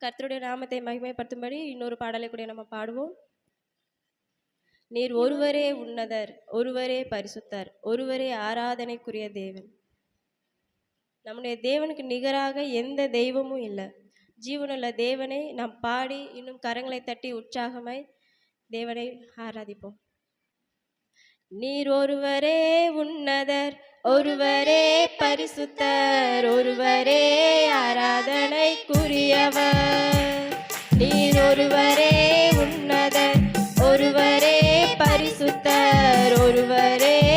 கர்த்தருடைய நாமத்தை மகிமைப்படுத்தும்படி இன்னொரு பாடலை கூட நம்ம பாடுவோம். நீர் ஒருவரே உன்னதர் ஒருவரே பரிசுத்தர் ஒருவரே ஆராதனைக்குரிய தேவன். நம்முடைய தேவனுக்கு நிகராக எந்த தெய்வமும் இல்லை. ஜீவனுள்ள தேவனை நாம் பாடி இன்னும் கரங்களை தட்டி உற்சாகமாய் தேவனை ஆராதிப்போம். நீர் ஒருவரே உன்னதர் ஒருவரே பரிசுத்தர் ஒருவரே ஆராதனைக்குரியவர். நீர் ஒருவரே உன்னதர் ஒருவரே பரிசுத்தர் ஒருவரே